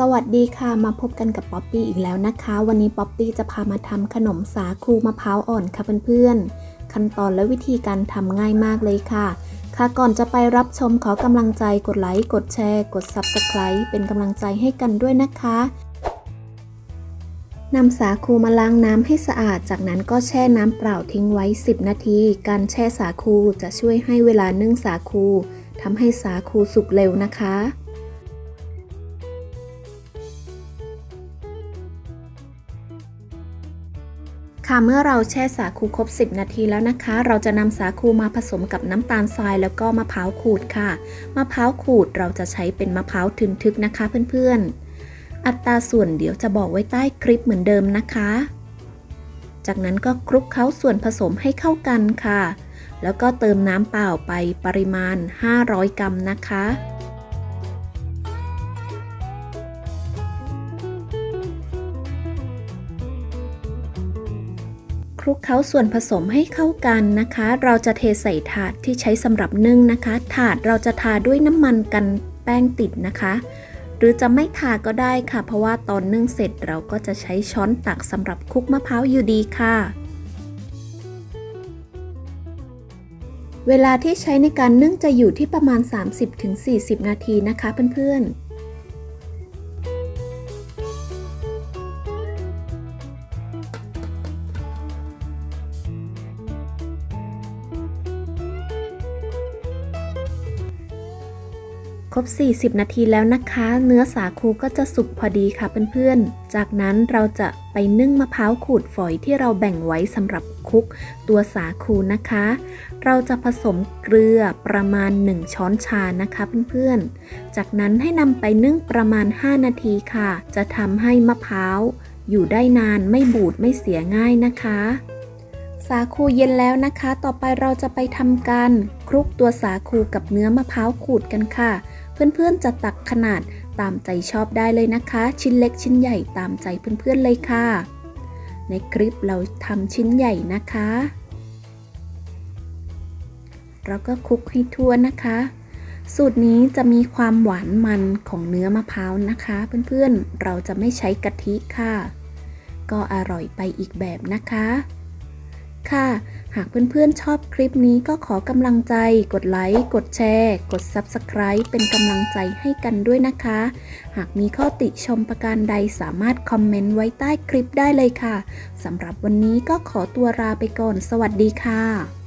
สวัสดีค่ะมาพบกันกับป๊อปปี้อีกแล้วนะคะ วันนี้ป๊อปปี้จะพามาทำขนมสาคูมะพร้าวอ่อนค่ะเพื่อนๆ ขั้นตอนและวิธีการทำง่ายมากเลยค่ะ ค่ะก่อนจะไปรับชมขอกำลังใจกดไลค์กดแชร์ กด Subscribe เป็นกำลังใจให้กันด้วยนะคะนำสาคูมาล้างน้ำให้สะอาด จากนั้นก็แช่น้ำเปล่าทิ้งไว้ 10 นาที การแช่สาคูจะช่วยให้เวลานึ่งสาคูทำให้สาคูสุกเร็วนะคะ ค่ะเมื่อเราแช่สาคูครบ 10 นาทีแล้วนะคะ เราจะนำสาคูมาผสมกับน้ำตาลทรายแล้วก็มะพร้าวขูดค่ะ มะพร้าวขูดเราจะใช้เป็นมะพร้าวทึนทึกนะคะเพื่อนๆ อัตราส่วนเดี๋ยวจะบอกไว้ใต้คลิปเหมือนเดิมนะคะ จากนั้นก็คลุกเคล้าส่วนผสมให้เข้ากันค่ะ แล้วก็เติมน้ำเปล่าไปปริมาณ 500 กรัมนะคะ ลุกเคล้าส่วนผสมให้เข้ากันนะคะ เราจะเทใส่ถาดที่ใช้สำหรับนึ่งนะคะ ถาดเราจะทาด้วยน้ำมันกันแป้งติดนะคะ หรือจะไม่ทาก็ได้ค่ะ เพราะว่าตอนนึ่งเสร็จเราก็จะใช้ช้อนตักสำหรับคลุกมะพร้าวอยู่ดีค่ะเวลาที่ใช้ในการนึ่งจะอยู่ที่ประมาณ 30-40 นาทีนะคะเพื่อนๆ ครบ 40 นาทีแล้วนะคะ เนื้อสาคูก็จะสุกพอดีค่ะเพื่อนๆ จากนั้นเราจะไปนึ่งมะพร้าวขูดฝอยที่เราแบ่งไว้สำหรับคลุกตัวสาคูนะคะ เราจะผสมเกลือประมาณ 1 ช้อนชานะคะเพื่อนๆ จากนั้นให้นำไปนึ่งประมาณ 5 นาทีค่ะ จะทำให้มะพร้าวอยู่ได้นานไม่บูดไม่เสียง่ายนะคะ สาคูเย็นแล้วนะคะ ต่อไปเราจะไปทำการคลุกตัวสาคูกับเนื้อมะพร้าวขูดกันค่ะ เพื่อนๆจะตักขนาดตามใจชอบได้เลยนะคะ ชิ้นเล็กชิ้นใหญ่ตามใจเพื่อนๆเลยค่ะ ในคลิปเราทำชิ้นใหญ่นะคะ เราก็คลุกให้ทั่วนะคะ สูตรนี้จะมีความหวานมันของเนื้อมะพร้าวนะคะ เพื่อนๆเราจะไม่ใช้กะทิค่ะ ก็อร่อยไปอีกแบบนะคะ ค่ะ หากเพื่อนๆชอบคลิปนี้ก็ขอกำลังใจ กดไลค์ กดแชร์ กด Subscribe เป็นกำลังใจให้กันด้วยนะคะ หากมีข้อติชมประการใดสามารถคอมเมนต์ไว้ใต้คลิปได้เลยค่ะ สำหรับวันนี้ก็ขอตัวลาไปก่อน สวัสดีค่ะ